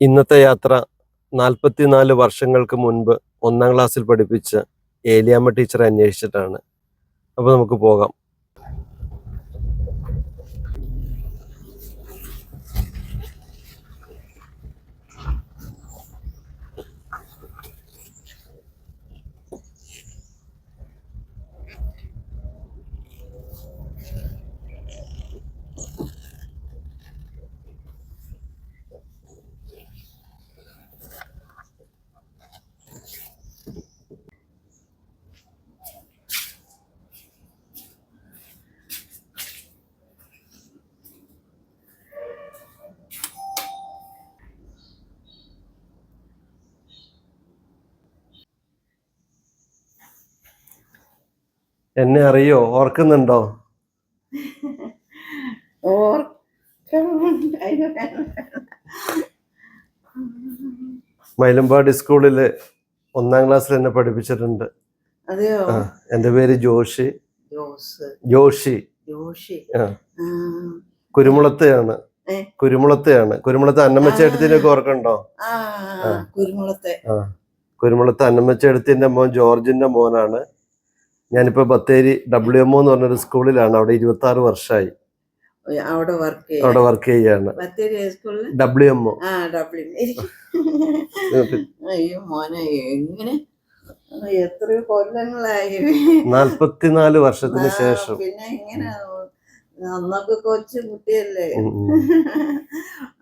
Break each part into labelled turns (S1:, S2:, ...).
S1: ഇന്നത്തെ യാത്ര നാൽപ്പത്തിനാല് വർഷങ്ങൾക്ക് മുൻപ് ഒന്നാം ക്ലാസ്സിൽ പഠിപ്പിച്ച ഏലിയാമ്മ ടീച്ചറെ അന്വേഷിച്ചിട്ടാണ്. അപ്പോൾ നമുക്ക് പോകാം. എന്നെ അറിയോ? ഓർക്കുന്നുണ്ടോ? മൈലമ്പാടി സ്കൂളിൽ ഒന്നാം ക്ലാസ്സിൽ എന്നെ പഠിപ്പിച്ചിട്ടുണ്ട്. എന്റെ പേര് ജോഷി. ജോഷി. കുരുമുളത്തെയാണ്? കുരുമുളത്തെയാണ്. കുരുമുളത്ത് അന്നമ്മച്ചേട്ടത്തിനൊക്കെ ഓർക്കണ്ടോ?
S2: ആ കുരുമുളത്തെ.
S1: കുരുമുളത്ത് അന്നമ്മച്ചേടത്തിന്റെ മോൻ ജോർജിന്റെ മോനാണ്. ഞാനിപ്പോ ബത്തേരി ഡബ്ല്യു എം എന്ന് പറഞ്ഞൊരു സ്കൂളിലാണ്. അവിടെ ഇരുപത്തി ആറ് വർഷമായി
S2: അവിടെ വർക്ക്
S1: അവിടെ വർക്ക് ചെയ്യാണ്. ഡബ്ല്യു എം
S2: ഡബ്ല്യു അയ്യോ മോനെ എങ്ങനെ? എത്രയോ കൊല്ലങ്ങളായി.
S1: വർഷത്തിന് ശേഷം.
S2: പിന്നെ ഇങ്ങനെ അന്നൊക്കെ കൊച്ചു കുട്ടിയല്ലേ.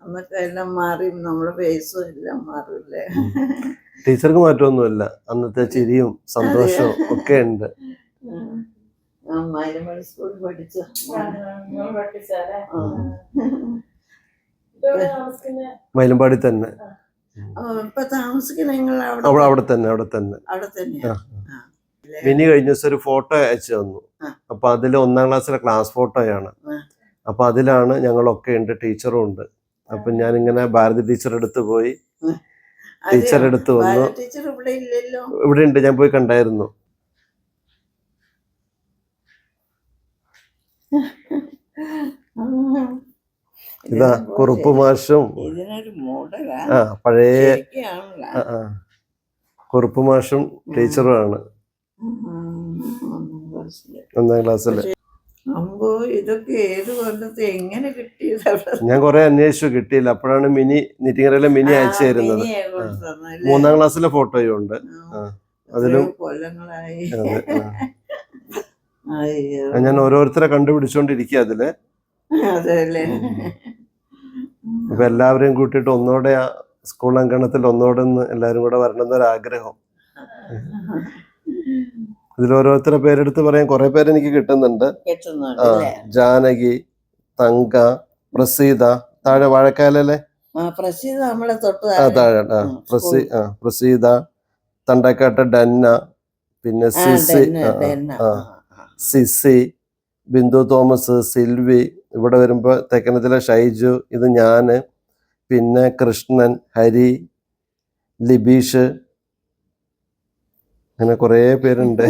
S2: അന്നൊക്കെ എല്ലാം മാറി. നമ്മുടെ ഫേസും എല്ലാം മാറില്ലേ
S1: ടീച്ചർക്ക് മാറ്റമൊന്നുമില്ല. അന്നത്തെ ചിരിയും സന്തോഷവും ഒക്കെ ഉണ്ട്.
S2: സ്കൂളിൽ പഠിച്ച.
S1: മയിലമ്പാടി തന്നെ.
S2: അവിടെ
S1: അവിടെ അവിടെ തന്നെ അവിടെ തന്നെ. മിനി കഴിഞ്ഞ ദിവസം ഒരു ഫോട്ടോ അയച്ചു തന്നു. അപ്പൊ അതിൽ ഒന്നാം ക്ലാസ്സിലെ ക്ലാസ് ഫോട്ടോയാണ്. അപ്പൊ അതിലാണ് ഞങ്ങളൊക്കെ ഉണ്ട് ടീച്ചറും ഉണ്ട്. അപ്പൊ ഞാനിങ്ങനെ ഭാരതി ടീച്ചർ എടുത്തു പോയി. ടീച്ചറുടെ അടുത്ത് വന്നു
S2: ടീച്ചർ ഇവിടെ ഇല്ലല്ലോ
S1: ഇവിടെ ഉണ്ട് ഞാൻ പോയി കണ്ടായിരുന്നു ഇതാ കുറുപ്പ് മാഷും ആ പഴയ. കുറുപ്പ് മാഷും ടീച്ചറുമാണ് ഒന്നാം ക്ലാസ്സിൽ
S2: അമ്പോ ഇതൊക്കെ ഏത് കൊല്ലത്തെ? എങ്ങനെ
S1: ഞാൻ കുറെ അന്വേഷിച്ചു കിട്ടിയില്ല. അപ്പോഴാണ് മിനി നിറ്റിങ്ങരയിലെ മിനി അയച്ചു തരുന്നത്? മൂന്നാം ക്ലാസ്സിലെ ഫോട്ടോയും ഉണ്ട്. അതിലും
S2: കൊല്ലങ്ങളായി.
S1: ഞാൻ ഓരോരുത്തരെ കണ്ടുപിടിച്ചോണ്ടിരിക്കുക
S2: അതിൽ.
S1: അപ്പൊ എല്ലാവരെയും കൂട്ടിയിട്ട് ഒന്നോടെ ആ സ്കൂൾ അങ്കണത്തിൽ ഒന്നോടെ ഒന്ന് എല്ലാരും കൂടെ വരണം എന്നൊരു ആഗ്രഹം ഇതിൽ ഓരോരുത്തരെ പേരെടുത്ത് പറയാൻ കുറെ പേര് എനിക്ക് കിട്ടുന്നുണ്ട്. ആ ജാനകി തങ്ക പ്രസീത താഴെ വാഴക്കാലല്ലേ
S2: പ്രസീത നമ്മളെ തൊട്ട്
S1: ആ താഴെ. ആ പ്രസീ ആ പ്രസീത തണ്ടക്കാട്ട ഡന്ന പിന്നെ സിസി ആ. സിസി ബിന്ദു തോമസ് സിൽവി ഇവിടെ വരുമ്പോ തെക്കനത്തിലെ ഷൈജു ഇത് ഞാൻ പിന്നെ കൃഷ്ണൻ ഹരി ലിബീഷ് അങ്ങനെ കുറേ പേരുണ്ട്.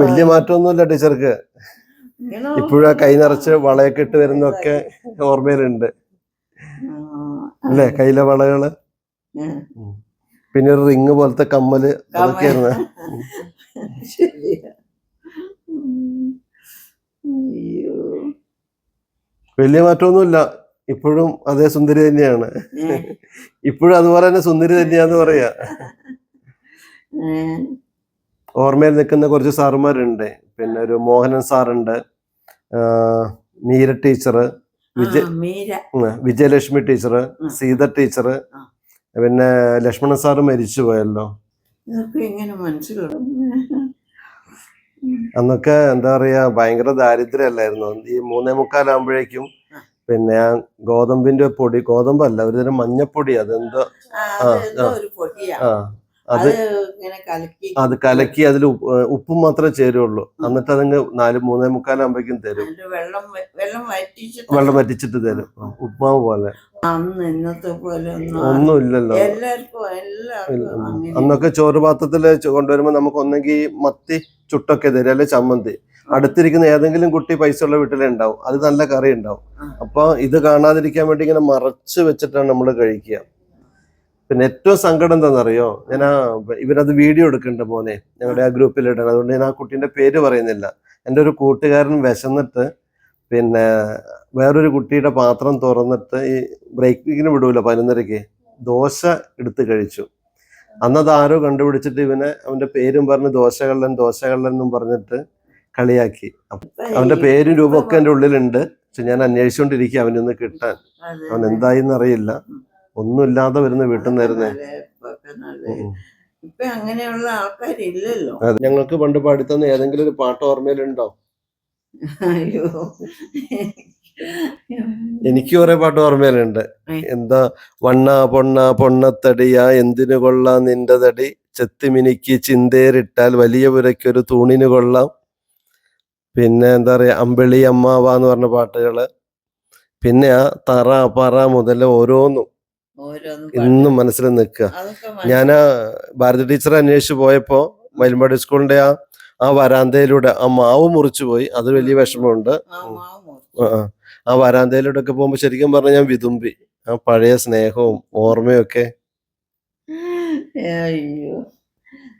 S1: വല്യ മാറ്റമൊന്നുമില്ല ടീച്ചർക്ക്. ഇപ്പോഴ കൈ നിറച്ച് വളയൊക്കെ ഇട്ട് വരുന്നൊക്കെ ഓർമ്മയിലുണ്ട്. അല്ലേ? കയ്യിലെ
S2: വളകൾ?
S1: പിന്നെ ഒരു റിങ് പോലത്തെ കമ്മൽ അതൊക്കെയായിരുന്നു.
S2: അയ്യോ.
S1: വലിയ മാറ്റമൊന്നുമില്ല. ഇപ്പോഴും അതേ സുന്ദരി തന്നെയാണ്. ഇപ്പോഴും അതുപോലെ തന്നെ സുന്ദരി തന്നെയാന്ന് പറയാ. ഓർമ്മയിൽ നിൽക്കുന്ന കുറച്ച് സാറുമാരുണ്ട്. പിന്നെ ഒരു Mohanan സാറുണ്ട്. Meera teacher Vijaya Vijayalakshmi teacher Seetha teacher പിന്നെ ലക്ഷ്മണൻ സാറ് മരിച്ചു പോയല്ലോ
S2: ഇതൊക്കെ എങ്ങനെ മനസ്സിലാവും
S1: അന്നൊക്കെ എന്താ പറയാ ഭയങ്കര ദാരിദ്ര്യമല്ലായിരുന്നു ഈ മൂന്നേ മുക്കാലാകുമ്പോഴേക്കും. പിന്നെ ആ ഗോതമ്പിന്റെ പൊടി ഗോതമ്പല്ല ഒരുതരം മഞ്ഞപ്പൊടി അതെന്തോ
S2: ആ, അത്
S1: അത്
S2: കലക്കി.
S1: അത് കലക്കി അതിൽ ഉപ്പും മാത്രമേ ചേരുള്ളൂ. എന്നിട്ട് അതങ്ങ് നാല് മൂന്നേ മുക്കാലാകുമ്പോഴേക്കും തരും.
S2: വെള്ളം വറ്റിച്ചിട്ട്
S1: തരും. ആ, പോലെ.
S2: അന്ന് ഇന്നത്തെ പോലെ ഒന്നും
S1: ഒന്നും ഇല്ലല്ലോ
S2: എല്ലാവർക്കും എല്ലാവർക്കും
S1: അന്നൊക്കെ ചോറ് പാത്രത്തിൽ കൊണ്ടുവരുമ്പോ നമുക്ക് ഒന്നെങ്കിൽ മത്തി ചുട്ടൊക്കെ തരും അല്ലെ ചമ്മന്തി. അടുത്തിരിക്കുന്ന ഏതെങ്കിലും കുട്ടി പൈസ ഉള്ള വീട്ടിലേ ഉണ്ടാവും. അത് നല്ല കറി ഉണ്ടാവും. അപ്പൊ ഇത് കാണാതിരിക്കാൻ വേണ്ടി ഇങ്ങനെ മറച്ച് വെച്ചിട്ടാണ് നമ്മൾ കഴിക്കുക. പിന്നെ ഏറ്റവും സങ്കടം എന്താണെന്നറിയോ ഞാൻ ആ ഇവരത് വീഡിയോ എടുക്കുന്നുണ്ട് മോനെ. ഞങ്ങളുടെ ആ ഗ്രൂപ്പിൽ ഇടണം. അതുകൊണ്ട് ഞാൻ ആ കുട്ടീന്റെ പേര് പറയുന്നില്ല. എന്റെ ഒരു കൂട്ടുകാരൻ വിശന്നിട്ട് പിന്നെ വേറൊരു കുട്ടിയുടെ പാത്രം തുറന്നിട്ട് ഈ ബ്രേക്കിങ്ങിന് വിടൂല പതിനൊന്നരയ്ക്ക്. ദോശ എടുത്ത് കഴിച്ചു. അന്നത് ആരോ കണ്ടുപിടിച്ചിട്ട് ഇവനെ അവന്റെ പേരും പറഞ്ഞ് ദോശകള്ളൻ ദോശകള്ളൻ എന്നും പറഞ്ഞിട്ട് കളിയാക്കി. അവന്റെ പേരും രൂപം ഒക്കെ എന്റെ ഉള്ളിലുണ്ട്. പക്ഷെ ഞാൻ അന്വേഷിച്ചുകൊണ്ടിരിക്കുക അവനൊന്ന് കിട്ടാൻ. അവൻ എന്തായി എന്നറിയില്ല ഒന്നുമില്ലാതെ വരുന്ന വീട്ടിൽ നിന്നായിരുന്നേ
S2: അങ്ങനെയുള്ള ആൾക്കാരില്ലല്ലോ.
S1: ഞങ്ങൾക്ക് പണ്ട് പാടിത്തന്ന ഏതെങ്കിലും ഒരു പാട്ട് ഓർമ്മയിലുണ്ടോ?
S2: അയ്യോ.
S1: എനിക്ക് കുറെ പാട്ട് ഓർമ്മയിലുണ്ട്. എന്താ വണ്ണ പൊണ്ണ പൊണ്ണത്തടിയ എന്തിനു കൊള്ളാം നിന്റെ തടി? ചെത്തിമിനിക്ക് ചിന്തേറിട്ടാൽ വലിയ പുരയ്ക്കൊരു തൂണിന് കൊള്ളാം. പിന്നെ എന്താ പറയാ അമ്പിളി അമ്മാവ എന്ന് പറഞ്ഞ പാട്ടുകൾ. പിന്നെ ആ തറ പറ മുതൽ ഓരോന്നും ഇന്നും മനസ്സിൽ നിൽക്കുക. ഞാൻ ആ ഭാരതി ടീച്ചർ അന്വേഷിച്ച് പോയപ്പോ മയിൽമ്പാടി സ്കൂളിന്റെ ആ ആ വരാന്തയിലൂടെ ആ മാവ് മുറിച്ചു പോയി. അത് വലിയ വിഷമമുണ്ട്.
S2: ആ.
S1: ആ, വരാന്തയിലോട്ടൊക്കെ ആ പോകുമ്പോ ശരിക്കും പറഞ്ഞാൽ ഞാൻ വിതുമ്പി. ആ പഴയ സ്നേഹവും ഓർമ്മയൊക്കെ.
S2: അയ്യോ.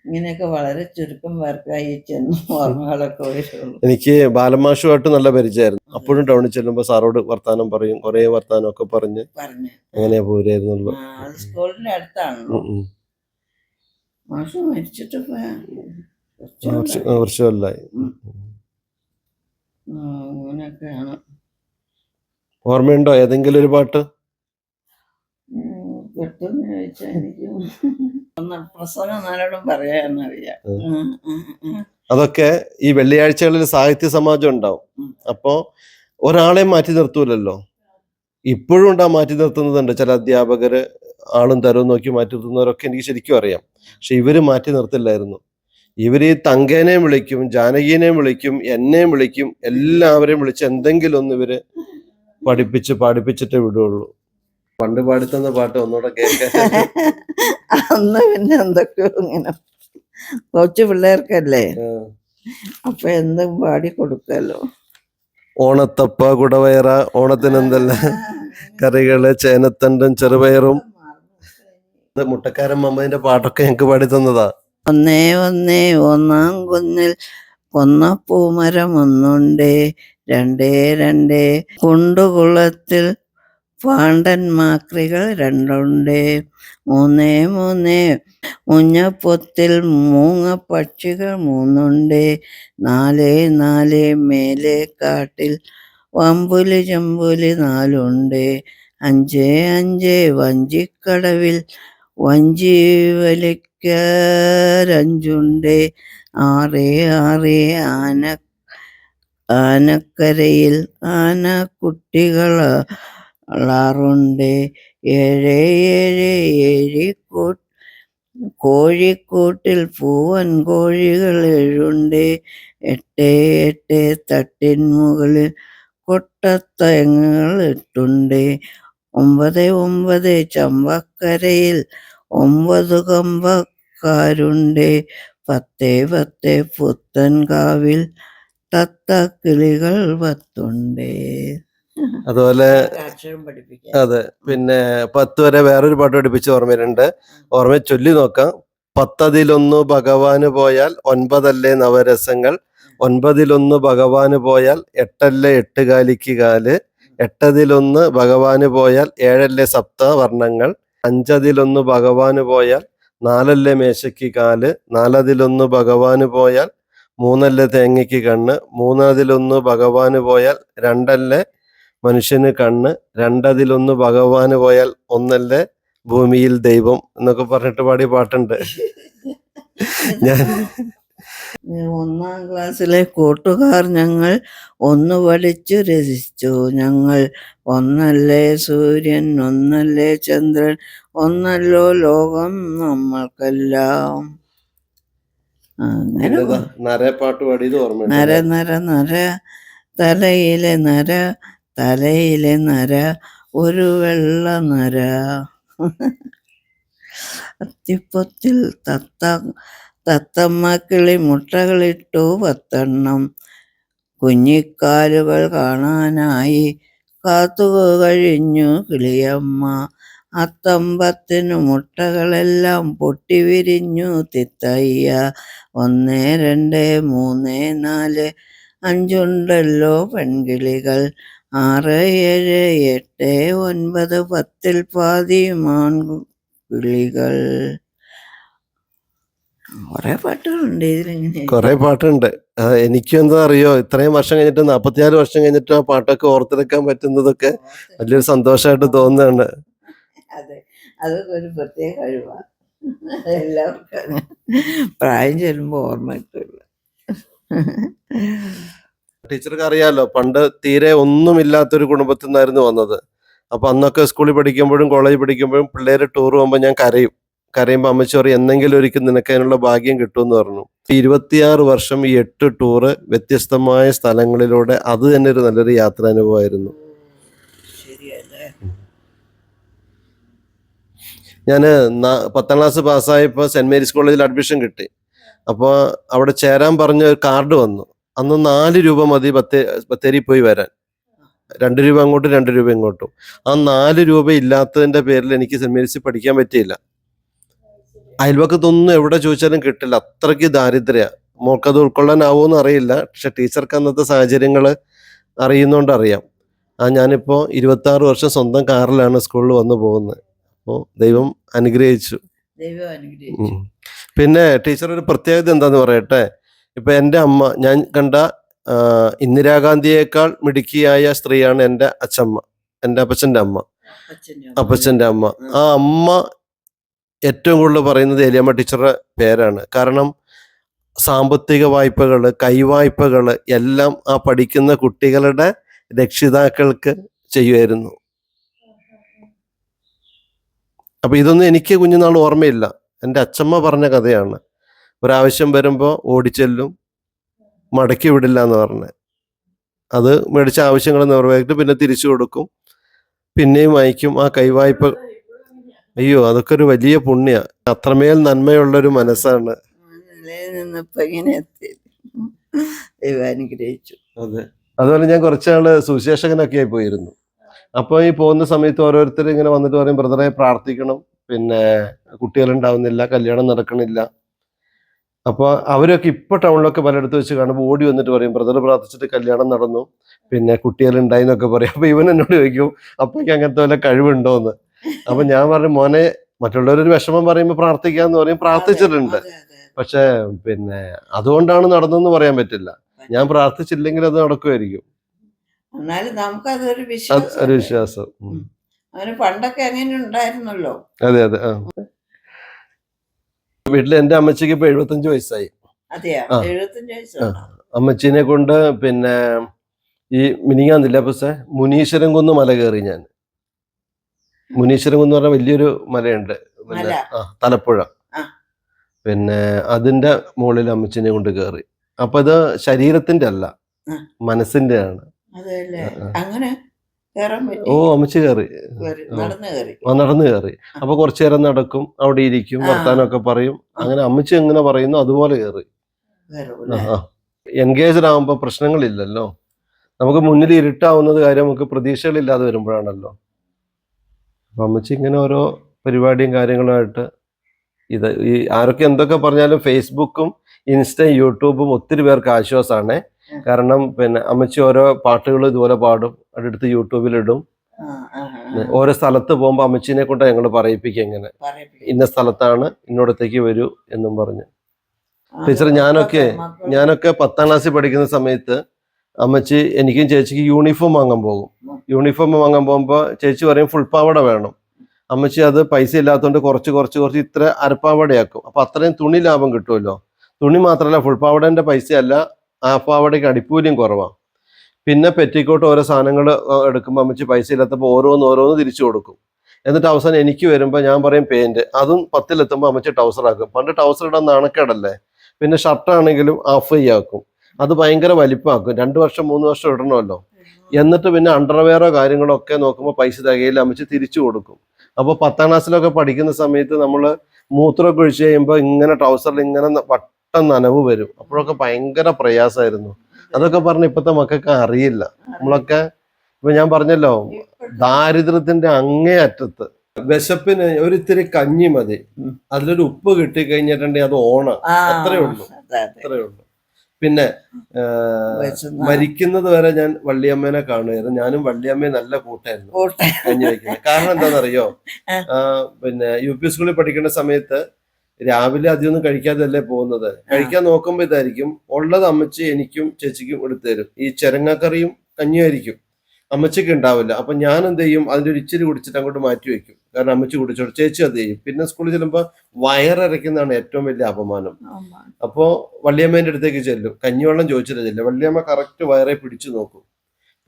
S2: ഇങ്ങനെയൊക്കെ വളരെ ചുരുക്കം പേർക്കായി ചെന്ന് ഓർമ്മകളൊക്കെ വരുള്ളൂ.
S1: എനിക്ക് ബാലമാഷുമായിട്ട് നല്ല പരിചയമായിരുന്നു. അപ്പോഴും ടൗണിൽ ചെല്ലുമ്പോൾ സാറോട് വർത്താനം പറയും കുറേ വർത്താനം ഒക്കെ പറഞ്ഞ്.
S2: പറഞ്ഞു
S1: അങ്ങനെ പോരായിരുന്നുള്ളു
S2: സ്കൂളിന്റെ അടുത്താണല്ലോ. മാഷു മരിച്ചിട്ട് ഇപ്പൊ കുറച്ച് നാളായി.
S1: വർഷമല്ലായി
S2: അങ്ങനെയൊക്കെയാണ്.
S1: ഓർമ്മയുണ്ടോ ഏതെങ്കിലും ഒരു പാട്ട്?
S2: ചോദിച്ചാൽ എനിക്ക് പ്രസംഗം നാലോടും പറയാന്നറിയാം.
S1: അതൊക്കെ ഈ വെള്ളിയാഴ്ചകളിൽ സാഹിത്യ സമാജം ഉണ്ടാവും. അപ്പോ ഒരാളെ മാറ്റി നിർത്തൂലല്ലോ? ഇപ്പോഴും ഉണ്ടാ മാറ്റി നിർത്തുന്നതുണ്ട്. ചില അധ്യാപകര് ആളും തരവും നോക്കി മാറ്റി നിർത്തുന്നവരൊക്കെ എനിക്ക് ശരിക്കും അറിയാം. പക്ഷെ ഇവർ മാറ്റി നിർത്തില്ലായിരുന്നു. ഇവർ ഈ തങ്കേനെയും വിളിക്കും ജാനകീനെയും വിളിക്കും എന്നെയും വിളിക്കും എല്ലാവരെയും വിളിച്ച് എന്തെങ്കിലും ഒന്ന് ഇവർ പഠിപ്പിച്ച് പാടിപ്പിച്ചിട്ടേ വിടുള്ളൂ. പണ്ട് പാടിത്തന്ന പാട്ട് ഒന്നുകൂടെ കേൾക്കാൻ
S2: അന്ന് പിന്നെ എന്തൊക്കെയോ ഇങ്ങനെ. കൊച്ചു പിള്ളേർക്കല്ലേ? അപ്പൊ എന്തും പാടി കൊടുക്കല്ലോ
S1: ഓണത്തപ്പ കുടവയറ ഓണത്തിന് എന്തെല്ലാം കറികൾ ചേനത്തണ്ടും ചെറുപയറും. ഇത് മുട്ടക്കാരൻ മമ്മതിന്റെ പാട്ടൊക്കെ ഞങ്ങക്ക് പാടി തന്നതാ
S2: ഒന്നേ ഒന്നേ ഒന്നാം കുന്നിൽ കൊന്നപ്പൂമരം ഒന്നുണ്ട്? രണ്ടേ രണ്ടേ. കുണ്ടുകുളത്തിൽ പാണ്ടൻ മാക്രികൾ രണ്ടുണ്ട്. മൂന്നേ മൂന്നേ. മുഞ്ഞപ്പൊത്തിൽ മൂങ്ങ പക്ഷികൾ മൂന്നുണ്ട്. നാലേ നാലേ. മേലെ കാട്ടിൽ വമ്പുലി ചമ്പുലി നാലുണ്ട്. അഞ്ചേ അഞ്ചേ. വഞ്ചിക്കടവിൽ വഞ്ചി വലിക്കാരഞ്ചുണ്ടേ ആറേ ആറേ ആന ആനക്കരയിൽ ആന കുട്ടികളാറുണ്ട് ഏഴ് ഏഴ് ഏഴിക്കൂട്ട് കോഴിക്കൂട്ടിൽ പൂവൻ കോഴികൾ എഴുണ്ട്. എട്ട് എട്ട് തട്ടിൻ മുകളിൽ കൊട്ടത്തയങ്ങൾ ഇട്ടുണ്ട്. ഒമ്പത് ഒമ്പത് ചമ്പക്കരയിൽ ഒമ്പത് കമ്പക്കാരുണ്ട്. പത്ത് പത്ത് പുത്തൻകാവിൽ തത്തക്കിളികൾ പത്തുണ്ട്.
S1: അതുപോലെ അതെ പിന്നെ പത്ത് വരെ വേറൊരു പാട്ട് പഠിപ്പിച്ച് ഓർമ്മയിലുണ്ട്. ഓർമ്മ ചൊല്ലി നോക്കാം. പത്തതിലൊന്ന് ഭഗവാന് പോയാൽ ഒൻപതല്ലേ നവരസങ്ങൾ. ഒൻപതിലൊന്ന് ഭഗവാന് പോയാൽ എട്ടല്ലേ എട്ടുകാലിക്ക് കാൽ. എട്ടതിലൊന്ന് ഭഗവാന് പോയാൽ ഏഴല്ലേ സപ്തവർണങ്ങൾ അഞ്ചതിലൊന്ന് ഭഗവാന് പോയാൽ നാലല്ലേ മേശയ്ക്ക് കാൽ നാലതിലൊന്ന് ഭഗവാന് പോയാൽ മൂന്നല്ലേ തേങ്ങയ്ക്ക് കണ്ണ് മൂന്നതിലൊന്ന് ഭഗവാന് പോയാൽ രണ്ടല്ലേ മനുഷ്യന് കണ്ണ് രണ്ടതിലൊന്ന് ഭഗവാന് പോയാൽ ഒന്നല്ലേ ഭൂമിയിൽ ദൈവം എന്നൊക്കെ പറഞ്ഞിട്ട് പാടിയ പാട്ടുണ്ട്. ഞാൻ
S2: ഒന്നാം ക്ലാസ്സിലെ കൂട്ടുകാർ ഞങ്ങൾ ഒന്ന് പഠിച്ചു രസിച്ചു. ഞങ്ങൾ ഒന്നല്ലേ സൂര്യൻ ഒന്നല്ലേ ചന്ദ്രൻ ഒന്നല്ലോ ലോകം നമ്മൾക്കെല്ലാം. അങ്ങനെ
S1: പാട്ട് പാടിയത്
S2: നര നര നര തലയിലെ നര തലയിലെ നര ഒരു വെള്ള നര. അത്തിപ്പത്തിൽ തത്ത തത്തമ്മ കിളി മുട്ടകളിട്ടു പത്തെണ്ണം. കുഞ്ഞിക്കാലുകൾ കാണാനായി കാത്തു കഴിഞ്ഞു കിളിയമ്മ. അത്തമ്പത്തിനു മുട്ടകളെല്ലാം പൊട്ടി വിരിഞ്ഞു തിത്തയ്യ. ഒന്ന് രണ്ട് മൂന്ന് നാല് അഞ്ചുണ്ടല്ലോ പെൺകിളികൾ. ആറ് ഏഴ് എട്ട് ഒൻപത് പത്തിൽ പാതി മാൺകിളികൾ കുറെ പാട്ടുകളുണ്ട് ഇതിലിങ്ങനെ?
S1: കുറെ പാട്ടുണ്ട്. എനിക്കും എന്താ അറിയോ? ഇത്രയും വർഷം കഴിഞ്ഞിട്ട് നാപ്പത്തിനാല് വർഷം കഴിഞ്ഞിട്ട് ആ പാട്ടൊക്കെ ഓർത്തെടുക്കാൻ പറ്റുന്നതൊക്കെ വലിയൊരു സന്തോഷമായിട്ട് തോന്നുന്നുണ്ട്
S2: അതെ. അത് ഒരു പ്രത്യേക കഴിവാണ് എല്ലാവർക്കും പ്രായം ചെല്ലുമ്പോൾ ഓർമ്മ കിട്ടില്ല
S1: ടീച്ചർക്ക് അറിയാലോ പണ്ട് തീരെ ഒന്നുമില്ലാത്തൊരു കുടുംബത്തിൽ നിന്നായിരുന്നു വന്നത്. അപ്പൊ അന്നൊക്കെ സ്കൂളിൽ പഠിക്കുമ്പോഴും കോളേജിൽ പഠിക്കുമ്പോഴും പിള്ളേര് ടൂർ പോകുമ്പോൾ ഞാൻ കരയും. കരയുമ്പോൾ അമ്മച്ചി പറയും എന്തെങ്കിലും ഒരിക്കൽ നിനക്ക് അതിനുള്ള ഭാഗ്യം കിട്ടുമെന്ന് പറഞ്ഞു. ഇരുപത്തിയാറ് വർഷം ഈ എട്ട് ടൂറ് വ്യത്യസ്തമായ സ്ഥലങ്ങളിലൂടെ അത് തന്നെ ഒരു നല്ലൊരു യാത്രാനുഭവമായിരുന്നു ഞാൻ പത്താം ക്ലാസ് പാസ്സായപ്പോൾ സെന്റ് മേരീസ് കോളേജിൽ അഡ്മിഷൻ കിട്ടി. അപ്പോൾ അവിടെ ചേരാൻ പറഞ്ഞ ഒരു കാർഡ് വന്നു. അന്ന് നാല് രൂപ മതി ബത്തേ ബത്തേരി പോയി വരാൻ. രണ്ട് രൂപ അങ്ങോട്ടും രണ്ട് രൂപ ഇങ്ങോട്ടും. ആ നാല് രൂപ ഇല്ലാത്തതിന്റെ പേരിൽ എനിക്ക് സെന്റ് മേരീസിൽ പഠിക്കാൻ പറ്റിയില്ല. അയൽവക്കത്തൊന്നും എവിടെ ചോദിച്ചാലും കിട്ടില്ല. അത്രയ്ക്ക് ദാരിദ്ര്യ. മോൾക്കത് ഉൾക്കൊള്ളാനാവോന്ന് അറിയില്ല. പക്ഷെ ടീച്ചർക്ക് അന്നത്തെ സാഹചര്യങ്ങൾ അറിയുന്നതുകൊണ്ട് അറിയാം. ആ ഞാനിപ്പോൾ ഇരുപത്തി ആറ് വർഷം സ്വന്തം കാറിലാണ് സ്കൂളിൽ വന്ന് പോകുന്നത്. അപ്പോൾ ദൈവം അനുഗ്രഹിച്ചു. പിന്നെ ടീച്ചർ ഒരു പ്രത്യേകത എന്താന്ന് പറയട്ടെ? ഇപ്പൊ എന്റെ അമ്മ ഞാൻ കണ്ട ഇന്ദിരാഗാന്ധിയേക്കാൾ മിടുക്കിയായ സ്ത്രീയാണ് എന്റെ അച്ഛമ്മ. എന്റെ അപ്പച്ചന്റെ അമ്മ. അപ്പച്ചന്റെ അമ്മ. ആ അമ്മ ഏറ്റവും കൂടുതൽ പറയുന്നത് എലിയമ്മ ടീച്ചറുടെ പേരാണ്. കാരണം സാമ്പത്തിക വായ്പകൾ കൈവായ്പകൾ എല്ലാം ആ പഠിക്കുന്ന കുട്ടികളുടെ രക്ഷിതാക്കൾക്ക് ചെയ്യുമായിരുന്നു. അപ്പൊ ഇതൊന്നും എനിക്ക് കുഞ്ഞുനാൾ ഓർമ്മയില്ല. എന്റെ അച്ഛമ്മ പറഞ്ഞ കഥയാണ്. ഒരാവശ്യം വരുമ്പോൾ ഓടിച്ചെല്ലും മടക്കി വിടില്ല എന്ന് പറഞ്ഞ്. അത് മേടിച്ച ആവശ്യങ്ങൾ നിർവഹിച്ചിട്ട് പിന്നെ തിരിച്ചു കൊടുക്കും. പിന്നെയും വായിക്കും. ആ കൈവായ്പ അയ്യോ അതൊക്കെ ഒരു വലിയ പുണ്യ. അത്രമേൽ
S2: നന്മയുള്ള ഒരു മനസ്സാണ് അനുഗ്രഹിച്ചു.
S1: അതെ. അതുപോലെ ഞാൻ കുറച്ചാൾ സുവിശേഷകനൊക്കെ ആയി പോയിരുന്നു. അപ്പോൾ ഈ പോകുന്ന സമയത്ത് ഓരോരുത്തർ ഇങ്ങനെ വന്നിട്ട് പറയും ബ്രദറെ പ്രാർത്ഥിക്കണം. പിന്നെ കുട്ടികളുണ്ടാവുന്നില്ല കല്യാണം നടക്കണില്ല. അപ്പോൾ അവരൊക്കെ ഇപ്പൊ ടൗണിലൊക്കെ പലയിടത്ത് വെച്ച് കാണുമ്പോൾ ഓടി വന്നിട്ട് പറയും ബ്രദർ പ്രാർത്ഥിച്ചിട്ട് കല്യാണം നടന്നു. പിന്നെ കുട്ടികളുണ്ടായി എന്നൊക്കെ പറയും. അപ്പൊ ഇവൻ എന്നോട് ചോദിക്കും അപ്പൊക്ക് അങ്ങനത്തെ വല്ല കഴിവുണ്ടോന്ന്? അപ്പൊ ഞാൻ പറഞ്ഞു മോനെ മറ്റുള്ളവരൊരു വിഷമം പറയുമ്പോൾ പ്രാർത്ഥിക്കാന്ന് പറയും പ്രാർത്ഥിച്ചിട്ടുണ്ട്. പക്ഷെ പിന്നെ അതുകൊണ്ടാണ് നടന്നെന്ന് പറയാൻ പറ്റില്ല. ഞാൻ പ്രാർത്ഥിച്ചില്ലെങ്കിൽ അത് നടക്കുമായിരിക്കും.
S2: എന്നാലും നമുക്ക്
S1: അതൊരു
S2: വിശ്വാസം
S1: ഒരു വിശ്വാസം.
S2: അവന് പണ്ടൊക്കെ അങ്ങനെ ഉണ്ടായിരുന്നല്ലോ.
S1: അതെ അതെ ആ. വീട്ടിൽ എന്റെ അമ്മച്ചിക്ക് ഇപ്പൊ എഴുപത്തഞ്ച് വയസ്സായി. അമ്മച്ചിനെ കൊണ്ട് പിന്നെ ഈ മിനിങ്ങാന്നില്ല പക്ഷെ മുനീശ്വരൻ കുന്ന് മല കയറി ഞാൻ. മുനീശ്വരൻ എന്ന് പറഞ്ഞ വലിയൊരു മലയുണ്ട്. പിന്നെ
S2: മല.
S1: ആ തലപ്പുഴ. പിന്നെ അതിന്റെ മുകളിൽ അമ്മച്ചിനെ കൊണ്ട് കേറി. അപ്പൊ ഇത് ശരീരത്തിന്റെ അല്ല. മനസ്സിന്റെ ആണ്.
S2: അങ്ങനെ
S1: ഓ അമ്മച്ചി കയറി
S2: നടന്ന് കയറി
S1: ആ, നടന്ന് കയറി അപ്പൊ കുറച്ചു നേരം നടക്കും അവിടെ ഇരിക്കും
S2: വർത്താനൊക്കെ
S1: വർത്താനമൊക്കെ പറയും. അങ്ങനെ അമ്മച്ചി എങ്ങനെ പറയുന്നു അതുപോലെ കയറും എൻഗേജ്ഡ് ആവുമ്പോ പ്രശ്നങ്ങളില്ലല്ലോ. നമുക്ക് മുന്നിൽ ഇരുട്ടാവുന്നത് കാര്യം നമുക്ക് പ്രതീക്ഷകളില്ലാതെ വരുമ്പോഴാണല്ലോ. അപ്പൊ അമ്മച്ചി ഇങ്ങനെ ഓരോ പരിപാടിയും കാര്യങ്ങളുമായിട്ട് ഇത് ഈ ആരൊക്കെ എന്തൊക്കെ പറഞ്ഞാലും ഫേസ്ബുക്കും ഇൻസ്റ്റയും യൂട്യൂബും ഒത്തിരി പേർക്ക് ആശ്വാസമാണ്. കാരണം പിന്നെ അമ്മച്ചി ഓരോ പാട്ടുകൾ ഇതുപോലെ പാടും. അടുത്ത് യൂട്യൂബിലിടും. ഓരോ സ്ഥലത്ത് പോകുമ്പോൾ അമ്മച്ചിനെ കൊണ്ട് ഞങ്ങൾ പറയിപ്പിക്കുക ഇങ്ങനെ. ഇന്ന സ്ഥലത്താണ് ഇന്നോടത്തേക്ക് വരൂ എന്നും പറഞ്ഞ്. ടീച്ചർ, ഞാനൊക്കെ ഞാനൊക്കെ പത്താം ക്ലാസ്സിൽ പഠിക്കുന്ന സമയത്ത് അമ്മച്ചി എനിക്കും ചേച്ചിക്ക് യൂണിഫോം വാങ്ങാൻ പോകും. യൂണിഫോം വാങ്ങാൻ പോകുമ്പോൾ ചേച്ചി പറയും ഫുൾ പാവട വേണം. അമ്മച്ചി അത് പൈസ ഇല്ലാത്തതുകൊണ്ട് കുറച്ച് കുറച്ച് കുറച്ച് ഇത്ര അരപ്പാവടയാക്കും. അപ്പൊ അത്രയും തുണി ലാഭം കിട്ടുമല്ലോ. തുണി മാത്രമല്ല ഫുൾ പാവടേന്റെ പൈസയല്ല പാവടയ്ക്ക് അടിക്കൂലിയും കുറവാണ് പിന്നെ പെറ്റിക്കോട്ട് ഓരോ സാധനങ്ങൾ എടുക്കുമ്പോൾ അമ്മച്ചി പൈസ ഇല്ലാത്തപ്പോൾ ഓരോന്ന് ഓരോന്ന് തിരിച്ചു കൊടുക്കും. എന്നിട്ട് അവസാനം എനിക്ക് വരുമ്പോൾ ഞാൻ പറയും പെയിന്റ് അതും പത്തിലെത്തുമ്പോൾ അമ്മച്ചി ടൗസർ ആക്കും. പണ്ട് ടൗസർ ഇടാൻ നാണക്കേടല്ലേ? പിന്നെ ഷർട്ടാണെങ്കിലും ഹാഫ് ആക്കും. അത് ഭയങ്കര വലിപ്പമാക്കും രണ്ട് വർഷം മൂന്ന് വർഷം ഇടണമല്ലോ. എന്നിട്ട് പിന്നെ അണ്ടർവെയറോ കാര്യങ്ങളോ ഒക്കെ നോക്കുമ്പോൾ പൈസ തികയില്ല. അമ്മച്ച് തിരിച്ചു കൊടുക്കും. അപ്പോൾ പത്താം ക്ലാസ്സിലൊക്കെ പഠിക്കുന്ന സമയത്ത് നമ്മൾ മൂത്രമൊക്കെ ഒഴിച്ചു കഴിയുമ്പോൾ ഇങ്ങനെ ട്രൗസറിൽ ഇങ്ങനെ വട്ടം നനവ് വരും. അപ്പോഴൊക്കെ ഭയങ്കര പ്രയാസമായിരുന്നു അതൊക്കെ പറഞ്ഞ് ഇപ്പോഴത്തെ മക്കൾക്ക് അറിയില്ല. നമ്മളൊക്കെ ഇപ്പൊ ഞാൻ പറഞ്ഞല്ലോ ദാരിദ്ര്യത്തിന്റെ അങ്ങേ അറ്റത്ത് വിശപ്പിന് ഒരിത്തിരി കഞ്ഞി മതി. അതിലൊരു ഉപ്പ് കിട്ടി കഴിഞ്ഞിട്ടുണ്ടെങ്കിൽ അത് ഓണം. അത്രേ ഉള്ളൂ.
S2: അതെ, അതെ.
S1: അത്രേ ഉള്ളൂ. പിന്നെ മരിക്കുന്നത് വരെ ഞാൻ വള്ളിയമ്മേനെ കാണുമായിരുന്നു. ഞാനും വള്ളിയമ്മയെ നല്ല കൂട്ടായിരുന്നു.
S2: കൂട്ടെ.
S1: കഞ്ഞി വെക്കുന്നത് കാരണം എന്താണെന്നറിയോ? പിന്നെ യു പി സ്കൂളിൽ പഠിക്കേണ്ട സമയത്ത് രാവിലെ അധികമൊന്നും കഴിക്കാതല്ലേ പോകുന്നത്? കഴിക്കാൻ നോക്കുമ്പോ ഇതായിരിക്കും. ഉള്ളത് അമ്മച്ചി എനിക്കും ചേച്ചിക്കും എടുത്തു തരും. ഈ ചെരങ്ങാക്കറിയും കഞ്ഞിയായിരിക്കും. അമ്മച്ചിക്ക് ഉണ്ടാവില്ല. അപ്പൊ ഞാൻ എന്ത് ചെയ്യും? അതിന്റെ ഒരു ഇച്ചിരി കുടിച്ചിട്ട് അങ്ങോട്ട് മാറ്റി വെക്കും കാരണം അമ്മച്ചി കുടിച്ചോട്ടെ ചേച്ചി അത് ചെയ്യും. പിന്നെ സ്കൂളിൽ ചെല്ലുമ്പോൾ വയറിറക്കുന്നതാണ് ഏറ്റവും വലിയ അപമാനം.
S2: അപ്പോൾ
S1: അപ്പോ വള്ളിയമ്മേന്റെ അടുത്തേക്ക് ചെല്ലും. കഞ്ഞിവെള്ളം ചോദിച്ചിട്ട് ചെല്ലും. വള്ളിയമ്മ കറക്റ്റ് വയറെ പിടിച്ചു നോക്കും.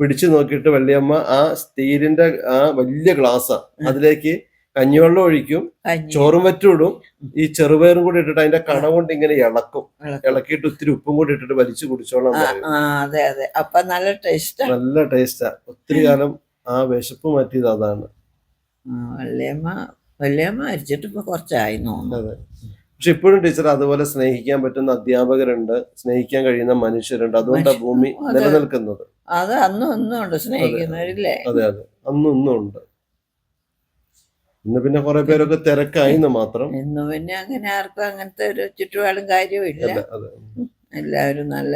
S1: പിടിച്ചു നോക്കിയിട്ട് വള്ളിയമ്മ ആ സ്റ്റീലിന്റെ ആ വലിയ ഗ്ലാസ് അതിലേക്ക് കഞ്ഞിവെള്ളം ഒഴിക്കും ചോറും വറ്റും ഇടും ഈ ചെറുപയറും കൂടി ഇട്ടിട്ട് അതിന്റെ കണ കൊണ്ട് ഇങ്ങനെ ഇളക്കും.
S2: ഇളക്കും.
S1: ഇളക്കിയിട്ട് ഒത്തിരി ഉപ്പും കൂടി ഇട്ടിട്ട് വലിച്ചു കുടിച്ചോളാം
S2: അതെ അതെ. അപ്പൊ നല്ല ടേസ്റ്റ്.
S1: നല്ല ടേസ്റ്റാ. ഒത്തിരി കാലം ആ വിശപ്പ് മാറ്റിയത് അതാണ്.
S2: വല്യമ്മ വല്യമ്മ മരിച്ചിട്ട് ഇപ്പൊ കുറച്ചായി
S1: അതെ. പക്ഷെ ഇപ്പോഴും ടീച്ചർ അതുപോലെ സ്നേഹിക്കാൻ പറ്റുന്ന അധ്യാപകരുണ്ട്. സ്നേഹിക്കാൻ കഴിയുന്ന മനുഷ്യരുണ്ട്. അതുകൊണ്ടാണ് ഭൂമി നിലനിൽക്കുന്നത്.
S2: അത് അന്നും ഒന്നും ഉണ്ട്. സ്നേഹിക്കുന്നവരില്ലേ?
S1: അതെ അതെ. അന്നും ഇന്നും ഉണ്ട്. ഇന്ന് പിന്നെ കുറെ പേരൊക്കെ തിരക്കായിന്ന് മാത്രം.
S2: ഇന്ന് പിന്നെ അങ്ങനെ ആർക്കും അങ്ങനത്തെ ഒരു ചുറ്റുപാടും
S1: കാര്യമില്ല
S2: എല്ലാവരും നല്ല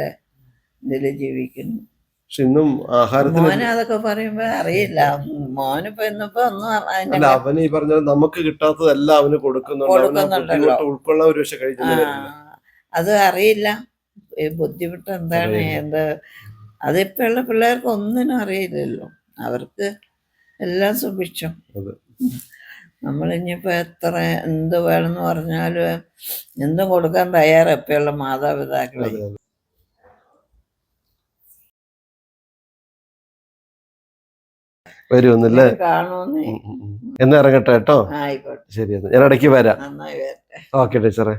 S2: ഇതിൽ ജീവിക്കുന്നു.
S1: പക്ഷെ ഇന്നും ആഹാരത്തിന്
S2: അതൊക്കെ പറയുമ്പോ അറിയില്ല. മോനിപ്പോ ഇന്നിപ്പോ ഒന്നും
S1: അവന് ഈ പറഞ്ഞ നമുക്ക് കിട്ടാത്തതെല്ലാം അവന് കൊടുക്കുന്നുണ്ട്. ഉൾക്കൊള്ളാൻ ഒരു പക്ഷെ കഴിക്കുന്നില്ല.
S2: അത് അറിയില്ല. ഈ ബുദ്ധിമുട്ട് എന്താണ്. എന്താ? അതിപ്പോ ഉള്ള പിള്ളേർക്ക് ഒന്നിനും അറിയില്ലല്ലോ. അവർക്ക് എല്ലാം സുഭിക്ഷം.
S1: അതെ.
S2: നമ്മളിനിയിപ്പോ എത്ര എന്ത് വേണമെന്ന് പറഞ്ഞാലും എന്തും കൊടുക്കാൻ തയ്യാറാണ് ഇപ്പോഴുള്ള മാതാപിതാക്കളെ.
S1: വരുമെന്നല്ലേ. എന്നാ ഇറങ്ങട്ടെ കേട്ടോ?
S2: ആയിക്കോട്ടെ.
S1: ശരി ഞാൻ ഇടയ്ക്ക് വരാം. ഓക്കെ ടീച്ചറെ.